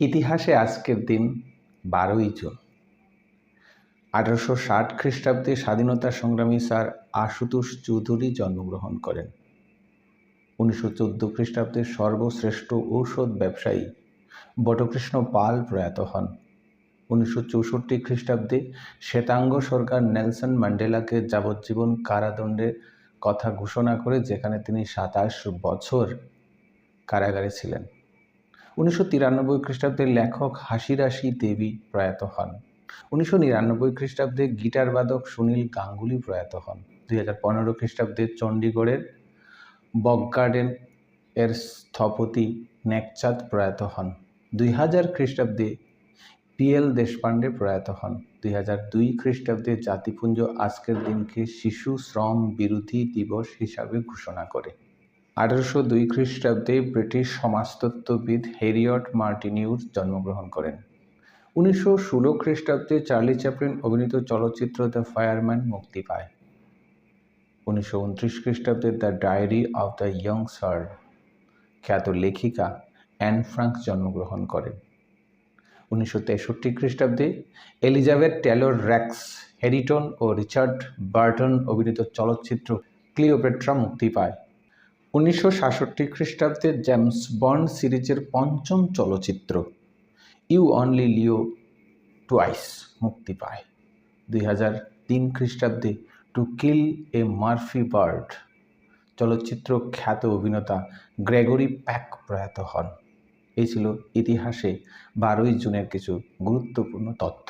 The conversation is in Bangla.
ইতিহাসে আজকের দিন বারোই জুন। আঠারোশো ষাট খ্রিস্টাব্দে স্বাধীনতা সংগ্রামী স্যার আশুতোষ চৌধুরী জন্মগ্রহণ করেন। উনিশশো চোদ্দ খ্রিস্টাব্দে সর্বশ্রেষ্ঠ ঔষধ ব্যবসায়ী বটকৃষ্ণ পাল প্রয়াত হন। উনিশশো চৌষট্টি খ্রিস্টাব্দে শ্বেতাঙ্গ সরকার নেলসন ম্যান্ডেলাকে যাবজ্জীবন কারাদণ্ডের কথা ঘোষণা করে, যেখানে তিনি সাতাশ বছর কারাগারে ছিলেন। উনিশশো তিরানব্বই খ্রিস্টাব্দে লেখক হাসিরাশি দেবী প্রয়াত হন। উনিশশো নিরানব্বই খ্রিস্টাব্দে গিটার বাদক সুনীল গাঙ্গুলি প্রয়াত হন। দুই হাজার পনেরো খ্রিস্টাব্দে চণ্ডীগড়ের বক গার্ডেন এর স্থপতি নেকচাঁদ প্রয়াত হন। দুই হাজার খ্রিস্টাব্দে পিএল দেশপাণ্ডে প্রয়াত হন। দুই হাজার দুই খ্রিস্টাব্দে জাতিপুঞ্জ আজকের দিনকে শিশু শ্রম বিরোধী দিবস হিসাবে ঘোষণা করে। আঠারোশো দুই খ্রিস্টাব্দে ব্রিটিশ সমাজতত্ত্ববিদ হেরিয়ট মার্টিনিউর জন্মগ্রহণ করেন। উনিশশো ষোলো খ্রিস্টাব্দে চার্লি চ্যাপলিন অভিনীত চলচ্চিত্র দ্য ফায়ারম্যান মুক্তি পায়। উনিশশো উনত্রিশ খ্রিস্টাব্দে the diary of the young সার খ্যাত লেখিকা অ্যান ফ্রাঙ্ক জন্মগ্রহণ করেন। উনিশশো তেষট্টি খ্রিস্টাব্দে এলিজাবেথ টেলর র্যাক্স হ্যারিটন ও রিচার্ড বার্টন অভিনীত চলচ্চিত্র ক্লিওপেট্রা মুক্তি পায়। উনিশশো সাতষট্টি খ্রিস্টাব্দে জেমস বন্ড সিরিজের পঞ্চম চলচ্চিত্র, ইউ অনলি লিও টুয়াইস মুক্তি পায়। দুই হাজার তিন খ্রিস্টাব্দে to kill a mockingbird চলচ্চিত্র খ্যাত অভিনেতা গ্রেগরি প্যাক প্রয়াত হন। এই ছিল ইতিহাসে বারোই জুনের কিছু গুরুত্বপূর্ণ তথ্য।